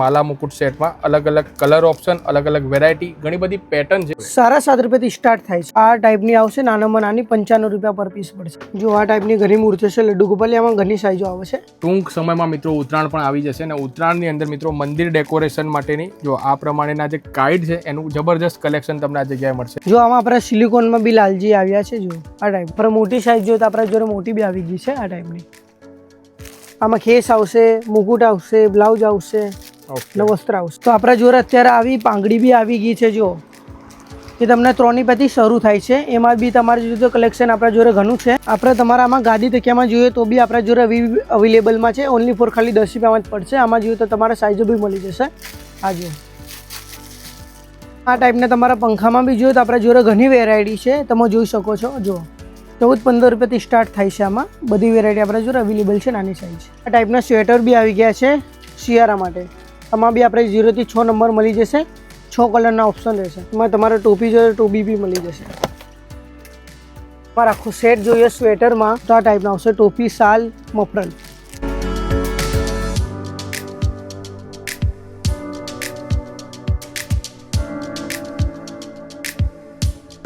માલા મુકુટ સેટમાં અલગ અલગ કલર ઓપ્શન અલગ અલગ વેરાયટી ઘણી બધી પેટર્ન છે. સારા સાત રૂપિયાથી સ્ટાર્ટ થાય છે. આ ટાઈપની આવશે નાનામાં નાની પંચાણું રૂપિયા પર પીસ પડશે. જો આ ટાઈપની ઘણી મૂર્તિઓ છે લડ્ડુ ગોપાલિયામાં ઘણી સાઈઝો આવે છે. ટૂંક સમયમાં મિત્રો ઉત્તરાયણ પણ આવી જશે અને ઉત્તરાયણની અંદર મિત્રો મંદિર ડેકોરેશન માટેની જો આ પ્રમાણેના જે કાઇડ છે એનું જબરજસ્ત કલેક્શન તમને આ જગ્યાએ મળશે. જો આમાં આપણા સિલિકોનમાં બી લાલજી આવ્યા છે જો આ ટાઈપ પર મોટી સાઈઝ જો તો આપણા જોડે મોટી બી આવી ગઈ છે આ ટાઈપની આમાં ખેસ આવશે મુકુટ આવશે બ્લાઉઝ આવશે. ઓકે અને તો આપણા જોડે અત્યારે આવી પાંગડી બી આવી ગઈ છે, જો. એ તમને ત્રણની પછી શરૂ થાય છે. એમાં બી તમારે જોઈએ તો કલેક્શન આપણા જોડે ઘણું છે. આપણે તમારા આમાં ગાદી તકિયામાં જોઈએ તો બી આપણા જોડે અવેલેબલમાં છે. ઓનલી ફોર ખાલી દસ રૂપિયામાં જ પડશે. આમાં જોઈએ તો તમારે સાઈઝો બી મળી જશે. આ જો આ ટાઈપના તમારા પંખામાં બી જોઈએ તો આપણા જોડે ઘણી વેરાયટી છે. તમે જોઈ શકો છો. જો ચૌદ પંદર રૂપિયાથી સ્ટાર્ટ થાય છે આમાં. બધી વેરાયટી આપણા જોડે અવેલેબલ છે, નાની સાઈઝ આ ટાઈપના સ્વેટર બી આવી ગયા છે, શિયાળા માટે. આમાં બી આપણે ઝીરોથી છ નંબર મળી જશે. છ કલરના ઓપ્શન રહેશે. એમાં તમારે ટોપી જોઈએ ટોપી બી મળી જશે. તમારે આખું સેટ જોઈએ સ્વેટરમાં તો આ ટાઈપના આવશે ટોપી શાલ મફરલ.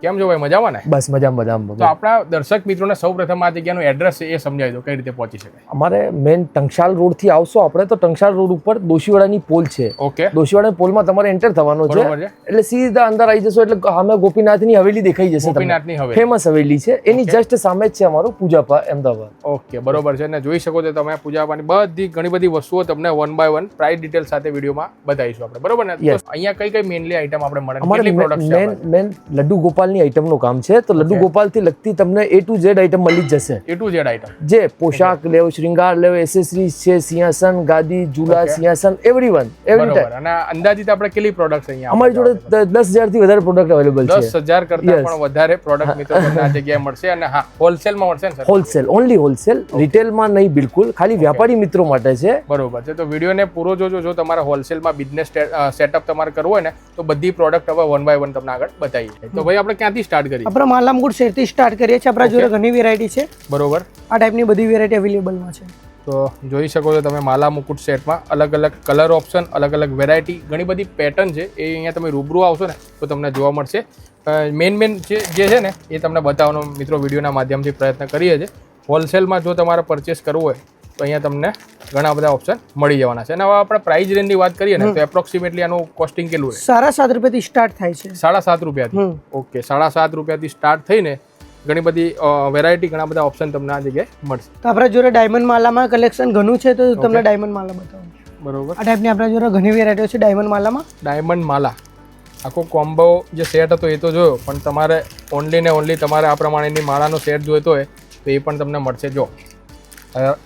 કેમ છો ભાઈ? મજામાં ને? બસ મજામાં તો મજામાં. આપણા દર્શક મિત્રોને સૌ પ્રથમ આ જગ્યાનું એડ્રેસ એ સમજાવી દો કઈ રીતે પહોંચી શકાય. અમારે મેન ટંકશાલ રોડથી આવશો આપણે તો ટંકશાલ રોડ ઉપર દોશીવાડાની પોલ છે. ઓકે. દોશીવાડાની પોલમાં તમારે એન્ટર થવાનું છે. એટલે સીધા અંદર આવી જશો એટલે સામે ગોપીનાથની હવેલી દેખાઈ જશે ગોપીનાથની હવેલી. ફેમસ હવેલી છે. એની જસ્ટ સામે જ છે અમારું પૂજાપા અમદાવાદ. ઓકે બરોબર છે. ને જોઈ શકો છો તમે પૂજાપાની બધી ઘણી બધી વસ્તુઓ તમને one by one price detail સાથે વિડીયોમાં બતાવીશું આપણે. બરોબર ને? અહીંયા કઈ કઈ મેનલી આઈટમ આપણે મળે કેટલી પ્રોડક્ટ છે મેન મેન લડ્ડુ ગોપાલની આઈટમનું કામ છે તો લડ્ડુ ગોપાલથી લગતી તમને એ ટુ ઝેડ આઈટમ મળી જ જશે. એ ટુ ઝેડ આઈટમ જે પોશાક લેવો શ્રૃંગાર લેવો એસેસરીઝ છે સિંહાસન ગાદી ઝૂલા સિંહાસન એવરી વન એવરી ટાઈમ અને અંદાજિત આપણે કેટલી પ્રોડક્ટ અહીંયા અમારી જોડે દસ દસ હજારથી વધારે પ્રોડક્ટ અવેલેબલ છે. દસ હજાર કરતા પણ વધારે પ્રોડક્ટ મિત્રો આ જગ્યાએ મળશે. અને હા હોલસેલમાં મળશે ને હોલસેલ ઓનલી હોલસેલ રિટેલમાં નહીં બિલકુલ. ખાલી વ્યાપારી મિત્રો માટે છે. બરોબર છે. તો વિડીયોને પૂરો જોજો. જો તમારે હોલસેલમાં બિઝનેસ સેટઅપ તમારે કરવું હોય ને તો બધી પ્રોડક્ટ હવે વન બાય વન તમને આગળ બતાવી તો ભાઈ આપણે ક્યાંથી સ્ટાર્ટ કરીએ આપણે માલામગુડ શેરથી સ્ટાર્ટ કરીએ છીએ. આપણા જોડે ઘણી વેરાયટી છે. બરોબર. આ ટાઈપની બધી વેરાયટી અવેલેબલમાં છે. તો જોઈ શકો છો તમે માલા મુકુટ સેટમાં અલગ અલગ કલર ઓપ્શન અલગ અલગ વેરાયટી ઘણી બધી પેટર્ન છે. એ અહીંયા તમે રૂબરૂ આવશો ને તો તમને જોવા મળશે. મેન મેન જે જે છે ને એ તમને બતાવવાનો મિત્રો વિડીયોના માધ્યમથી પ્રયત્ન કરીએ છીએ. હોલસેલમાં જો તમારે પરચેસ કરવું હોય તો અહીંયા તમને ઘણા બધા ઓપ્શન મળી જવાના છે. અને હવે આપણે પ્રાઇસ રેન્જની વાત કરીએ ને તો એપ્રોક્સિમેટલી આનું કોસ્ટિંગ કેટલું છે સાડા સાત રૂપિયાથી સ્ટાર્ટ થાય છે. સાડા સાત રૂપિયાથી? ઓકે સાડા સાત રૂપિયાથી સ્ટાર્ટ થઈને ઘણી બધી વેરાયટી ઘણા બધા ઓપ્શન તમને આ જગ્યાએ મળશે. તો આપણા જોડે ડાયમંડ માલામાં કલેક્શન ઘણું છે તો તમને ડાયમંડ માલા બતાવું બરોબર. આ ટાઈપની આપણા જોડે ઘણી વેરાયટીઓ છે ડાયમંડ માલામાં. ડાયમંડ માલા. આખો કોમ્બો જે સેટ હતો એ તો જોયો પણ તમારે ઓનલી ને ઓનલી તમારે આ પ્રમાણેની માળાનો સેટ જોઈતો હોય તો એ પણ તમને મળશે. જો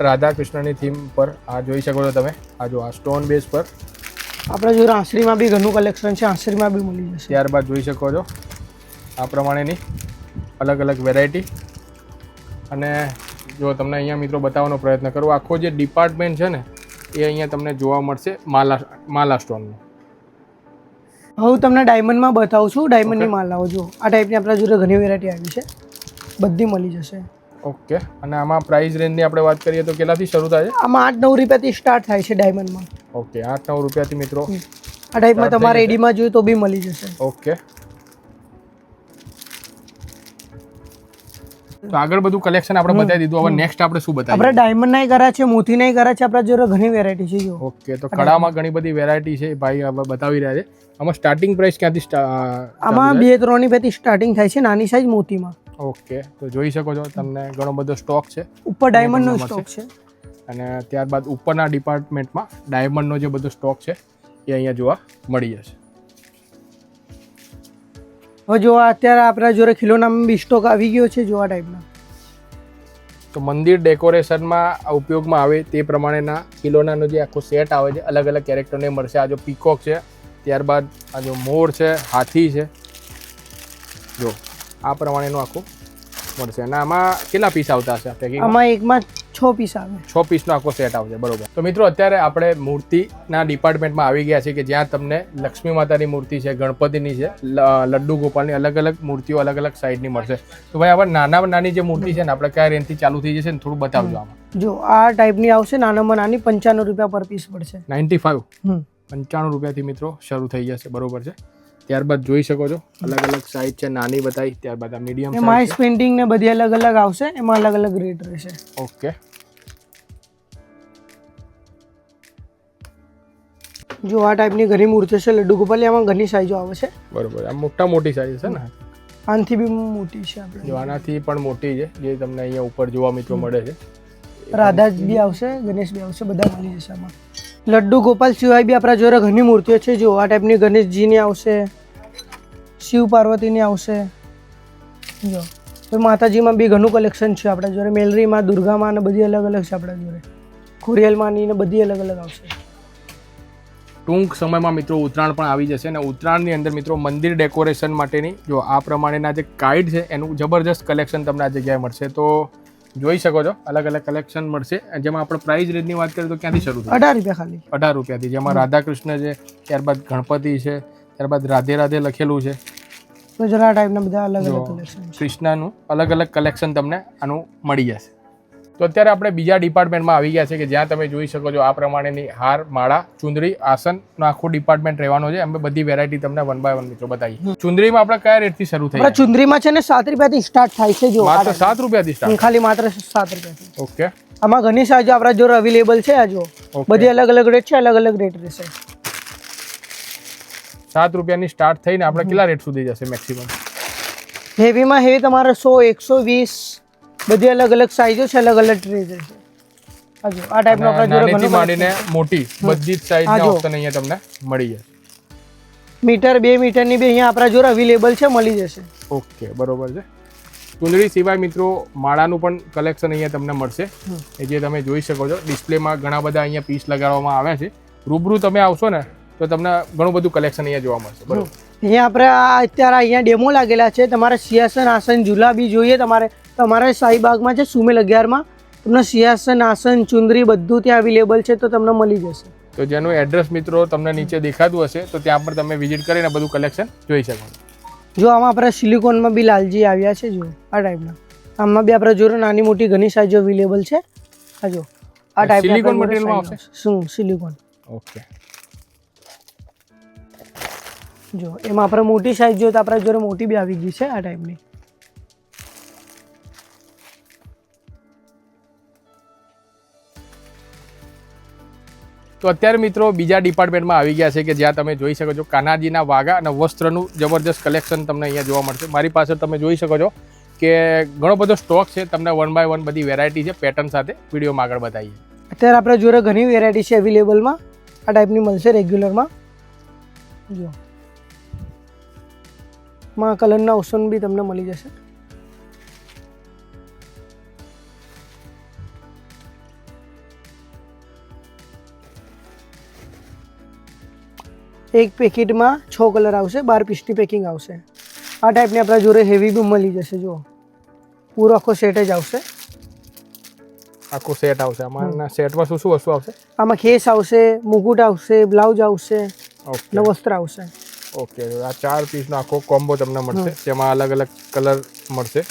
રાધા કૃષ્ણની થીમ પર આ જોઈ શકો છો તમે. આ જો આ સ્ટોન બેઝ પર. આપણા જો આંસરીમાં બી ઘણું કલેક્શન છે આંસરીમાં બી મળી જશે. ત્યારબાદ જોઈ શકો છો. આ પ્રમાણેની અલગ અલગ વેરાયટી અને જો તમને અહીંયા મિત્રો બતાવવાનો પ્રયત્ન કરું આખો જે ડિપાર્ટમેન્ટ છે ને એ અહીંયા તમને જોવા મળશે માલા માલા સ્ટોનનું હવે હું તમને ડાયમંડમાં બતાવું છું ડાયમંડની માલાઓ જો આ ટાઈપની આપણા જોડે ઘણી વેરાયટી આવી છે. બધી મળી જશે. ઓકે અને આમાં પ્રાઇસ રેન્જની આપણે વાત કરીએ તો કેટલાથી શરૂ થાય છે? આમાં આઠ નવ રૂપિયાથી સ્ટાર્ટ થાય છે ડાયમંડમાં ઓકે આઠ નવ રૂપિયાથી મિત્રો. આ ટાઈપમાં તમારે એડીમાં જોઈએ તો બી મળી જશે. ઓકે તો આગળ બધું કલેક્શન આપણે બતાવી દીધું. હવે નેક્સ્ટ આપણે શું આપણે ડાયમંડ નહીં કર્યા છે મોતી નહીં કર્યા છે આપણા જોડે ઘણી વેરાયટી છે જો ઓકે તો કડામાં ઘણી બધી વેરાયટી છે ભાઈ હવે બતાવી રહ્યા છે. આમાં સ્ટાર્ટિંગ પ્રાઇસ ક્યાંથી આમાં બે ત્રણની પેથી સ્ટાર્ટિંગ થાય છે નાની સાઈઝ મોતીમાં. ઓકે તો જોઈ શકો છો તમને ઘણો બધો સ્ટોક છે. ઉપર ડાયમંડનો. સ્ટોક છે. અને ત્યારબાદ ઉપરના ડિપાર્ટમેન્ટમાં ડાયમંડનો જે બધો સ્ટોક છે એ અહીંયા જોવા મળી જશે. હવે જો અત્યારે આપણા જોડે ખીલોનામાં બી સ્ટોક આવી ગયો છે જોવા ટાઈપના તો મંદિર ડેકોરેશનમાં ઉપયોગમાં આવે તે પ્રમાણેના કિલોનાનો જે આખો સેટ આવે છે અલગ અલગ કેરેક્ટરને મળશે. આ જો પીકોક છે ત્યારબાદ આ જો મોર છે હાથી છે. જો. આ પ્રમાણેનું આખું મળશે. અને આમાં કેટલા પીસ આવતા હશે પેકિંગ આમાં એકમાં છ પીસ આવે. છ પીસનો આખો સેટ આવશે બરોબર. તો મિત્રો અત્યારે આપણે મૂર્તિના ડિપાર્ટમેન્ટમાં આવી ગયા છે કે જ્યાં તમને લક્ષ્મી માતાની મૂર્તિ છે ગણપતિની છે લડ્ડુ ગોપાલની અલગ અલગ મૂર્તિઓ અલગ અલગ સાઈડની મળશે. તો ભાઈ આપણે નાના નાની જે મૂર્તિ છે ને આપણે કયા રેન્જથી ચાલુ થઈ જશે ને થોડું બતાવજો આમાં. જો આ ટાઈપની આવશે નાનામાં નાની પંચાણું રૂપિયા પર પીસ પડશે. Ninety hmm. પંચાણું રૂપિયાથી મિત્રો શરૂ થઈ જશે બરોબર છે. ત્યારબાદ જોઈ શકો છો. અલગ અલગ સાઇઝ છે નાની બતાવી ત્યારબાદ આ મીડિયમ માઇસ પેઇન્ટિંગ ને બધી અલગ અલગ આવશે એમાં અલગ અલગ રેટ રહેશે. ઓકે. જો આ ટાઈપની ઘણી મૂર્તિઓ છે લડ્ડુ ગોપાલ એમાં ઘણી સાઈઝો આવે છે. બરોબર. આ મોટા મોટી સાઈઝ છે ને? આનાથી બી મોટી છે આપણે. જો આનાથી પણ મોટી છે જે તમને અહીંયા ઉપર જોવા મિત્રો મળે છે. રાધા બી આવશે ગણેશ બી આવશે બધા મળી જશે આમાં. લડ્ડુ ગોપાલ સિવાય બી આપણા જોડે ઘણી મૂર્તિઓ છે. જો આ ટાઈપની ગણેશજીની આવશે શિવ પાર્વતીની આવશે. જો. તો માતાજીમાં બી ઘણું કલેક્શન છે આપણા જોડે. મેલરીમાં દુર્ગામાં અને બધી અલગ અલગ છે આપણા જોડે. ખોરિયાલમાંની ને બધી અલગ અલગ આવશે. ટૂંક સમયમાં મિત્રો ઉત્તરાયણ પણ આવી જશે અને ઉત્તરાયણની અંદર મિત્રો મંદિર ડેકોરેશન માટેની જો આ પ્રમાણેના જે કાઇડ છે એનું જબરજસ્ત કલેક્શન તમને આ જગ્યાએ મળશે. તો જોઈ શકો છો અલગ અલગ કલેક્શન મળશે. જેમાં આપણે પ્રાઇસ રેન્જની વાત કરીએ તો ક્યાંથી શરૂ થાય? અઢાર રૂપિયા ખાલી. અઢાર રૂપિયાથી. જેમાં રાધા કૃષ્ણ છે ત્યારબાદ ગણપતિ છે ત્યારબાદ રાધે રાધે લખેલું છે. તો જરા ટાઈપના બધા અલગ અલગ કલેક્શન કૃષ્ણનું અલગ અલગ કલેક્શન તમને આનું મળી જશે. તો અત્યારે આપણે બીજા ડિપાર્ટમેન્ટમાં આવી ગયા છે કે જ્યાં તમે જોઈ શકો છો આ પ્રમાણેની હાર માળા ચુંદરી આસનનો આખો ડિપાર્ટમેન્ટ રહેવાનો છે. અમે બધી વેરાયટી તમને વન બાય વન મિત્રો બતાવીએ ચુંદરીમાં આપણે કયા રેટથી શરૂ થઈ ચુંદરીમાં છે ને સાત રૂપિયાથી સ્ટાર્ટ થાય છે જો માત્ર. સાત રૂપિયાથી સ્ટાર્ટ ખાલી માત્ર સાત રૂપિયાથી. ઓકે આમાં ઘણી સાજો આપણા જોડે અવેલેબલ છે આ જો. બધી અલગ અલગ રેટ છે અલગ અલગ રેટ રહેશે. સાત રૂપિયાની સ્ટાર્ટ થઈને આપણે કેટલા રેટ સુધી જશે મેક્સિમમ હેવીમાં હેવી તમારે સો એકસો વીસ બધી અલગ અલગ સાઈઝો છે અલગ અલગ રેટ છે. આ આ ટાઈપનો આપણે જોડે નાનેથી માંડીને મોટી બધી જ સાઈઝના ઓપ્શન અહીંયા તમને મળી જશે. મીટર બે મીટરની બી અહીંયા આપણા જોડે અવેલેબલ છે મળી જશે. ઓકે બરોબર છે. ચુંદડી સિવાય મિત્રો માળાનું પણ કલેક્શન અહીંયા તમને મળશે એ જે તમે જોઈ શકો છો. ડિસ્પ્લેમાં ઘણા બધા અહીંયા પીસ લગાડવામાં આવ્યા છે. રૂબરૂ તમે આવશો ને તો તમને ઘણું બધું કલેક્શન અહીંયા જોવા મળશે બરાબર? અહીંયા આપણે અત્યારે અહીંયા ડેમો લાગેલા છે. તમારે સિંહાસન આસન ઝૂલા બી જોઈએ. તમારે તમારે શાહીબાગમાં છે સુમેલ અગિયારમાં તમને સિંહાસન આસન ચુંદરી બધું ત્યાં અવેલેબલ છે તો તમને મળી જશે. તો જેનું એડ્રેસ મિત્રો તમને નીચે દેખાતું હશે તો ત્યાં પણ તમે વિઝિટ કરીને બધું કલેક્શન જોઈ શકો. જો આમાં આપણે સિલિકોનમાં બી લાલજી આવ્યા છે જો આ ટાઈપના આમાં બી આપણે જોડે નાની મોટી ઘણી સાઈઝો અવેલેબલ છે. આ જો આ ટાઈપ સિલિકોન મટીરિયલમાં આવશે? શું સિલિકોન ઓકે જો એમાં આપણે મોટી સાઈઝ જોઈએ તો આપણા જોડે મોટી બી આવી ગઈ છે આ ટાઈપની તો અત્યારે મિત્રો બીજા ડિપાર્ટમેન્ટમાં આવી ગયા છે કે જ્યાં તમે જોઈ શકો છો કાનાજીના વાઘા અને વસ્ત્રનું જબરજસ્ત કલેક્શન તમને અહીંયા જોવા મળશે. મારી પાસે તમે જોઈ શકો છો કે ઘણો બધો સ્ટોક છે. તમને વન બાય વન બધી વેરાયટી છે પેટર્ન સાથે. વિડીયોમાં આગળ બતાવીએ. અત્યારે આપણે જોડે ઘણી વેરાયટી છે અવેલેબલમાં આ ટાઈપની મળશે રેગ્યુલરમાં જો. માં કલરના ઓપ્શન બી તમને મળી જશે. એક પેકેટમાં છ કલર આવશે બાર પીસની પેકિંગ આવશે. આ ટાઈપની આપણા જોડે હેવી બી મળી જશે જો પૂરો આખો સેટ જ આવશે. આખો સેટ આવશે. આમાં સેટમાં શું શું વસ્તુ આવશે? આમાં ખેસ આવશે મુકુટ આવશે બ્લાઉઝ આવશે અને વસ્ત્ર આવશે. ઓકે આ ચાર પીસનો આખો કોમ્બો તમને મળશે. જેમાં અલગ અલગ કલર મળશે.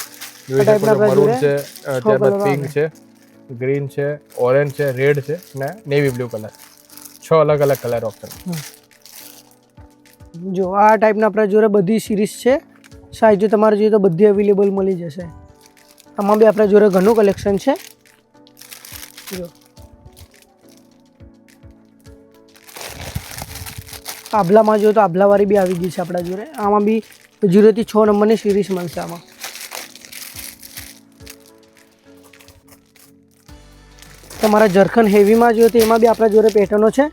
જોઈ શકો છો મરૂન છે ત્યારબાદ પિંક છે ગ્રીન છે ઓરેન્જ છે રેડ છે ને નેવી બ્લુ કલર છ અલગ અલગ કલર ઓપ્શન જો આ ટાઈપના આપણા જોડે બધી સિરીઝ છે. સાઈઝો તમારે જોઈએ તો બધી અવેલેબલ મળી જશે. આમાં બી આપણા જોડે ઘણું કલેક્શન છે. જો. આભલામાં જોઈએ તો આભલાવાળી બી આવી ગઈ છે આપણા જોડે. આમાં બી જીરોથી છ નંબરની સિરીઝ મળશે આમાં. તમારા જરખન હેવીમાં જોઈએ તો એમાં બી આપણા જોડે પેટર્નો છે.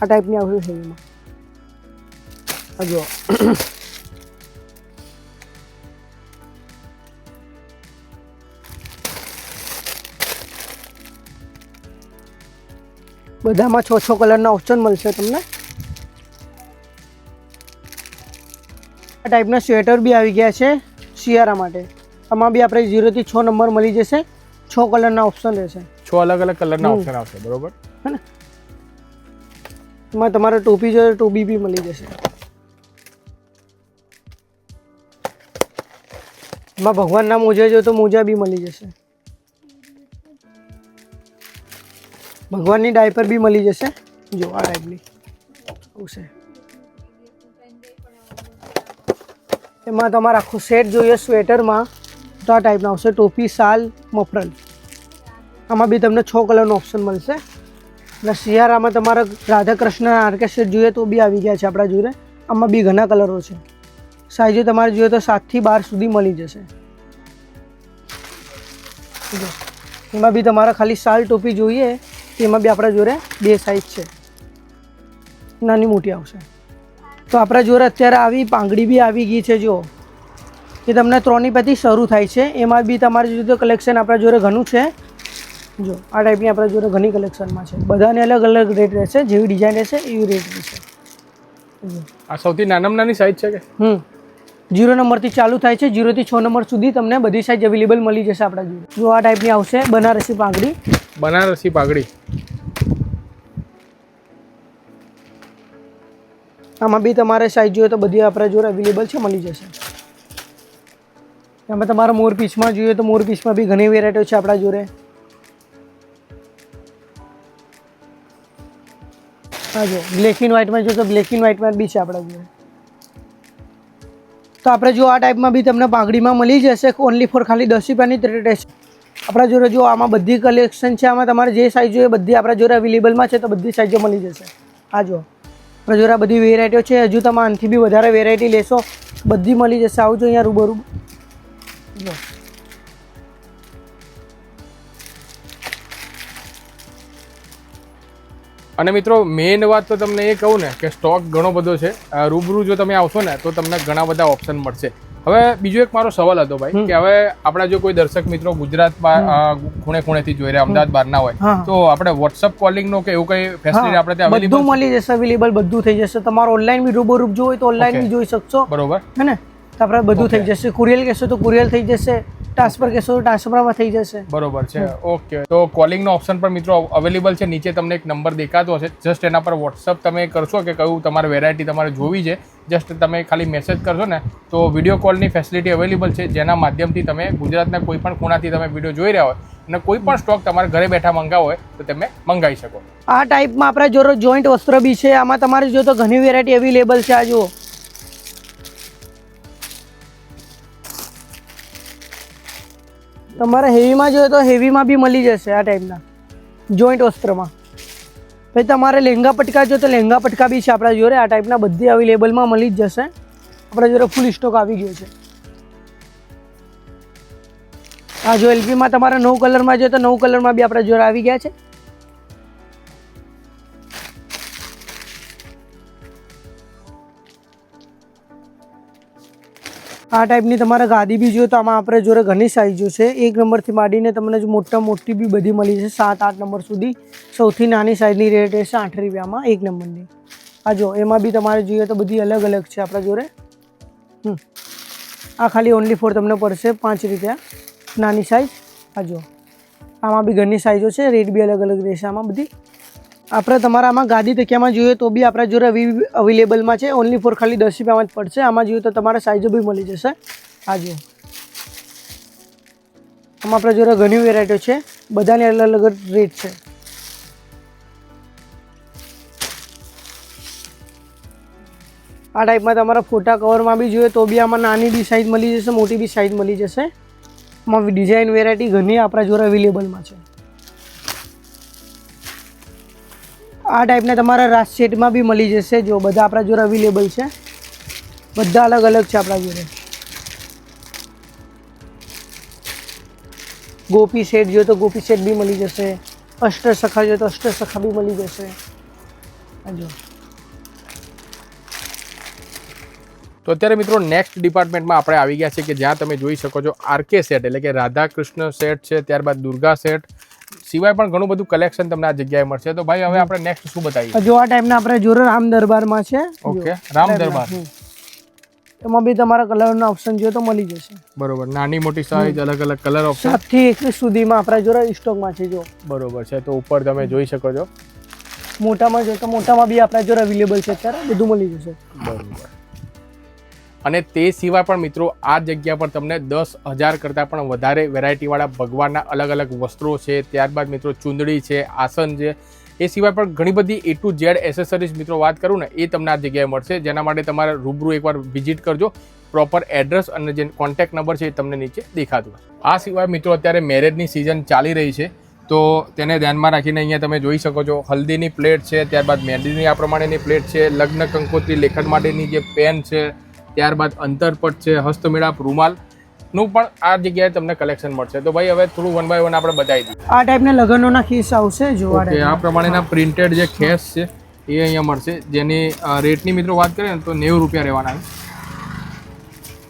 આ ટાઈપની આવશે હેવીમાં. જો બધામાં છ છ કલરના ઓપ્શન મળશે તમને. આ ટાઈપના સ્વેટર બી આવી ગયા છે શિયાળા માટે. આમાં બી આપણે ઝીરોથી છ નંબર મળી જશે. છ કલરના ઓપ્શન રહેશે. છ અલગ અલગ કલરના ઓપ્શન આવશે બરોબર? એમાં તમારે ટોપી જોઈએ ટોપી બી મળી જશે. એમાં ભગવાનના મોજા જોઈએ તો મોજા બી મળી જશે. ભગવાનની ડાયપર બી મળી જશે. જો આ ટાઈપની આવશે. એમાં તમારે આખું સેટ જોઈએ, સ્વેટરમાં તો આ ટાઈપના આવશે, ટોપી શાલ મફરલ. આમાં બી તમને છ કલરનો ઓપ્શન મળશે. અને શિયાળામાં તમારે રાધાકૃષ્ણ આરકે સેટ જોઈએ તો બી આવી ગયા છે આપણા જોડે. આમાં બી ઘણા કલરો છે. સાઈઝો તમારે જોઈએ તો સાતથી બાર સુધી મળી જશે. એમાં બી તમારે ખાલી શાલ ટોપી જોઈએ. તેમાં બી આપણા જોડે બે સાઈઝ છે. નાની મોટી આવશે. તો આપણા જોડે અત્યારે આવી પાંગડી બી આવી ગઈ છે જો. એ તમને ત્રણની પછી શરૂ થાય છે. એમાં બી તમારે જોયું કલેક્શન આપણા જોડે ઘણું છે. જો આ ટાઈપની આપણા જોડે ઘણી કલેક્શનમાં છે. બધાને અલગ અલગ રેટ રહેશે જેવી ડિઝાઇન રહેશે એવી રેટ રહેશે. આ સૌથી નાનામાં નાની સાઈઝ છે કે? હમ. જીરો નંબરથી ચાલુ થાય છે. જીરોથી છ નંબર સુધી તમને બધી સાઈઝ અવેલેબલ મળી જશે આપણા જોડે. જો આ ટાઈપની આવશે બનારસી પાંગડી. બનારસી પાઘડી આમાં બી તમારે સાઈઝ જોઈએ તો બધી આપણા જોડે અવેલેબલ છે, મળી જશે. એમાં તમારે મોર પીસમાં જોઈએ તો મોર પીસમાં બી ઘણી વેરાયટીઓ છે આપણા જોડે. હા જો બ્લેક એન્ડ વ્હાઇટમાં જો તો બ્લેક એન્ડ વ્હાઇટમાં બી છે આપણા જોડે. તો આપણે જો આ ટાઈપમાં બી તમને પાઘડીમાં મળી જશે ઓનલી ફોર ખાલી દસ રૂપિયાની રેટ આપણા જોડે જો આમાં બધી કલેક્શન છે, આમાં તમારે જે સાઈઝ જોઈએ બધી આપણા જોડે અવેલેબલમાં છે, તો બધી સાઈઝો મળી જશે. આ જો. આ બધી વેરાયટીઓ છે. હજુ તમે આનાથી બી વધારે વેરાયટી લેશો. બધી મળી જશે. આવજો અહીંયા રૂબરૂ. અને મિત્રો મેઇન વાત તો તમને એ કહું ને કે સ્ટોક ઘણો બધો છે. રૂબરૂ જો તમે આવશો ને, તો તમને ઘણા બધા ઓપ્શન મળશે. હવે બીજો એક મારો સવાલ હતો ભાઈ કે હવે આપણા જો કોઈ દર્શક મિત્રો ગુજરાતમાં ખૂણે ખૂણેથી જોઈ રહ્યા અમદાવાદ બહારના હોય તો આપણે વોટ્સઅપ કોલિંગ નો કે એવું કઈ ફેસિલિટી આપણે ત્યાં બધું મળી જશે અવેલેબલ બધું થઈ જશે. તમારો ઓનલાઈન બી રૂબરૂ જોવું હોય તો ઓનલાઈન બી જોઈ શકશો. બરોબર. હે ને? આપણે બધું થઈ જશે. કુરિયર કહેશો તો કુરિયર થઈ જશે. ટ્રાન્સફર તો ટ્રાન્સફરમાં થઈ જશે. બરોબર છે. ઓકે. તો કોલિંગનો ઓપ્શન પણ મિત્રો અવેલેબલ છે. નીચે તમને એક નંબર દેખાતો હશે. જસ્ટ એના પર વોટ્સઅપ તમે કરશો કે કયું તમારે વેરાયટી તમારે જોવી છે. જસ્ટ તમે ખાલી મેસેજ કરશો ને તો વીડિયો કોલની ફેસિલિટી અવેલેબલ છે. જેના માધ્યમથી તમે ગુજરાતના કોઈ પણ ખૂણાથી તમે વીડિયો જોઈ રહ્યા હોય અને કોઈ પણ સ્ટોક તમારે ઘરે બેઠા મંગાવો હોય તો તમે મંગાવી શકો. આ ટાઈપમાં આપણા જોરો જોઈન્ટ વસ્ત્ર બી છે. આમાં તમારે જો તો ઘણી વેરાયટી અવેલેબલ છે આ જુઓ. તમારે હેવીમાં જોઈએ તો હેવીમાં બી મળી જશે આ ટાઈપના. જોઈન્ટ વસ્ત્રમાં. પછી તમારે લહેંગા પટકા જોઈએ તો લહેંગા પટકા બી છે આપણા જોડે. આ ટાઈપના બધી અવેલેબલમાં મળી જ જશે. આપણા જોડે ફૂલ સ્ટોક આવી ગયો છે. આ જો એલપીમાં તમારે નવ કલરમાં જોઈએ તો નવ કલરમાં બી આપણા જોડે આવી ગયા છે. આ ટાઈપની તમારે ગાદી બી જોઈએ તો આમાં આપણે જોડે ઘણી સાઈઝો છે. એક નંબરથી માંડીને તમને જો મોટા મોટી બી બધી મળી છે સાત, આઠ નંબર સુધી. સૌથી નાની સાઈઝની રેટ રહેશે આઠ રૂપિયામાં એક નંબરની. આ જો, એમાં બી તમારે જોઈએ તો બધી અલગ અલગ છે આપણા જોડે. હમ. આ ખાલી ઓનલી ફોર તમને પડશે, પાંચ રૂપિયા. નાની સાઈઝ આ જો. આમાં બી ઘણી સાઈઝો છે રેટ બી અલગ અલગ રહેશે આમાં બધી. આપણે તમારા આમાં ગાદી તકિયામાં જોઈએ તો બી આપણા જોડે અવેલેબલમાં છે. ઓનલી ફોર ખાલી દસ રૂપિયામાં જ પડશે. આમાં જોઈએ તો તમારે સાઈઝો બી મળી જશે. આ જુઓ. આમાં આપણા જોડે ઘણી વેરાયટીઓ છે. બધાની અલગ અલગ રેટ છે. આ ટાઈપમાં તમારા ફોટા કવરમાં બી જોઈએ તો બી આમાં નાની બી સાઈઝ મળી જશે, મોટી બી સાઈઝ મળી જશે. આમાં ડિઝાઇન વેરાયટી ઘણી આપણા જોડે અવેલેબલમાં છે. આ ટાઈપના તમારા રાસ સેટમાં બી મળી જશે જો બધા આપણા જોડે અવેલેબલ છે. બધા અલગ અલગ છે આપણા જોડે. ગોપી સેટ જોઈએ તો ગોપી સેટ બી મળી જશે. અષ્ટ સખા જોઈએ તો અષ્ટ સખા બી મળી જશે. તો અત્યારે મિત્રો નેક્સ્ટ ડિપાર્ટમેન્ટમાં આપણે આવી ગયા છે કે જ્યાં તમે જોઈ શકો છો આરકે સેટ એટલે કે રાધા કૃષ્ણ સેટ છે, ત્યારબાદ દુર્ગા સેટ સિવાય પણ ઘણું બધું કલેક્શન તમને આ જગ્યાએ મળશે. તો ભાઈ હવે આપણે નેક્સ્ટ શું બતાવીએ? જો આ ટાઈપના આપણે જોડે રામ દરબારમાં છે. ઓકે રામ દરબાર એમાં બી તમારા કલરના ઓપ્શન જોઈએ તો મળી જશે. બરોબર નાની મોટી સાઈઝ અલગ અલગ કલર ઓપ્શન સાતથી એકવીસ સુધીમાં આપણા જોડે સ્ટોકમાં છે જો. બરોબર છે તો ઉપર તમે જોઈ શકો છો. મોટામાં જોઈએ તો મોટામાં બી આપણા જોડે અવેલેબલ છે અત્યારે બધું મળી જશે. બરોબર. અને તે સિવાય પણ મિત્રો, આ જગ્યા પર તમને દસ હજાર કરતાં પણ વધારે વેરાયટીવાળા ભગવાનના અલગ અલગ વસ્ત્રો છે, ત્યારબાદ મિત્રો ચુંદડી છે, આસન છે, એ સિવાય પણ ઘણી બધી એ ટુ ઝેડ એસેસરીઝ મિત્રો વાત કરું ને, એ તમને આ જગ્યાએ મળશે. જેના માટે તમારે રૂબરૂ એકવાર વિઝિટ કરજો. પ્રોપર એડ્રેસ અને જે કોન્ટેક્ટ નંબર છે એ તમને નીચે દેખાતું હશે. આ સિવાય મિત્રો અત્યારે મેરેજની સિઝન ચાલી રહી છે, તો તેને ધ્યાનમાં રાખીને અહીંયા તમે જોઈ શકો છો, હલ્દીની પ્લેટ છે, ત્યારબાદ મહેંદીની આ પ્રમાણેની પ્લેટ છે, લગ્ન કંકોત્રી લેખન માટેની જે પેન છે ત્યારબાદ અંતરપટ છે હસ્તમેળાપ રૂમાલનું પણ આ જગ્યાએ તમને કલેક્શન મળશે. તો ભાઈ હવે થોડું વન બાય વન આપણે બતાવી દઈએ. આ ટાઈપના લગ્નોના ખીસ આવશે જોવા આ પ્રમાણેના પ્રિન્ટેડ જે ખેસ છે એ અહીંયા મળશે. જેની રેટની મિત્રો વાત કરીએ ને તો નેવું રૂપિયા રહેવાના છે.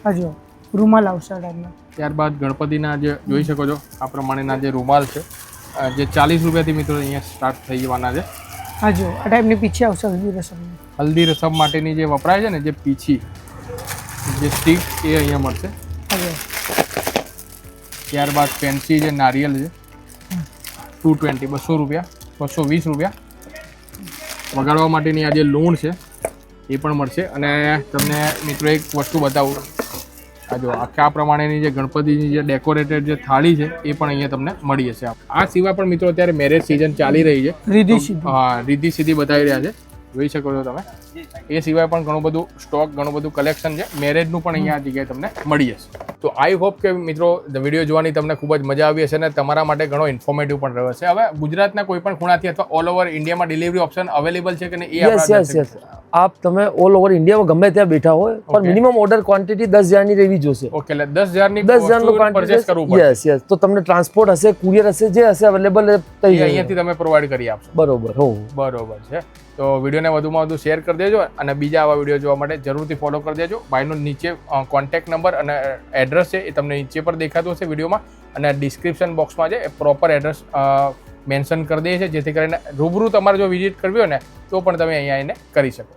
હા રૂમાલ આવશે આ ટાઈપના ત્યારબાદ ગણપતિના જે જોઈ શકો છો આ પ્રમાણેના જે રૂમાલ છે જે ચાલીસ રૂપિયાથી મિત્રો અહીંયા સ્ટાર્ટ થઈ જવાના છે. હા જો આ ટાઈપની પીછી આવશે હલ્દી રસમ હલ્દી રસમ માટેની જે વપરાય છે ને જે પીછી જે સ્ટીક એ અહીંયા મળશે. ત્યારબાદ પેન્સી જે નારિયેલ છે ટુ ટ્વેન્ટી બસો રૂપિયા બસો વીસ રૂપિયા. વગાડવા માટેની આ જે લૂણ છે એ પણ મળશે. અને તમને મિત્રો એક વસ્તુ બતાવું. આ જો આખા પ્રમાણેની જે ગણપતિની જે ડેકોરેટેડ જે થાળી છે એ પણ અહીંયા તમને મળી જશે. આ સિવાય પણ મિત્રો અત્યારે મેરેજ સિઝન ચાલી રહી છે. રીધી હા રીધી સીધી બતાવી રહ્યા છે. જોઈ શકો છો તમે. એ સિવાય પણ ઘણું બધું સ્ટોક ઘણું બધું કલેક્શન છે. મેરેજનું પણ અહીંયા આ જગ્યાએ તમને મળી જશે. તો આઈ હોપ કે મિત્રો વીડિયો જોવાની તમને ખૂબ જ મજા આવી હશે અને તમારા માટે ઘણો ઇન્ફોર્મેટિવ પણ રહ્યો છે હવે ગુજરાતના કોઈ પણ ખૂણાથી અથવા ઓલ ઓવર ઇન્ડિયામાં ડિલિવરી ઓપ્શન અવેલેબલ છે કે નહીં એ આપ તમે ઓલ ઓવર ઇન્ડિયામાં ગમે ત્યાં બેઠા હોય પણ મિનિમમ ઓર્ડર ક્વોન્ટિટી દસ હજારની રહેવી જોશે. ઓકે એટલે દસ હજારની દસ હજારનું પરચેસ કરવું યસ યસ તો તમને ટ્રાન્સપોર્ટ હશે કુરિયર હશે જે હશે અવેલેબલ અહીંયાથી તમે પ્રોવાઈડ કરી આપશો. બરોબર હો. બરોબર છે. તો વિડીયોને વધુમાં વધુ શેર કરી દેજો. અને બીજા આવા વીડિયો જોવા માટે જરૂરથી ફોલો કરી દેજો. ભાઈનો નીચે કોન્ટેક્ટ નંબર અને એડ્રેસ છે એ તમને નીચે પર દેખાતું હશે વિડીયોમાં અને ડિસ્ક્રિપ્શન બોક્સમાં છે એ પ્રોપર એડ્રેસ મેન્શન કરી દઈએ છે જેથી કરીને રૂબરૂ તમારે જો વિઝિટ કરવી હોય ને, તો પણ તમે અહીંયા આવીને કરી શકો.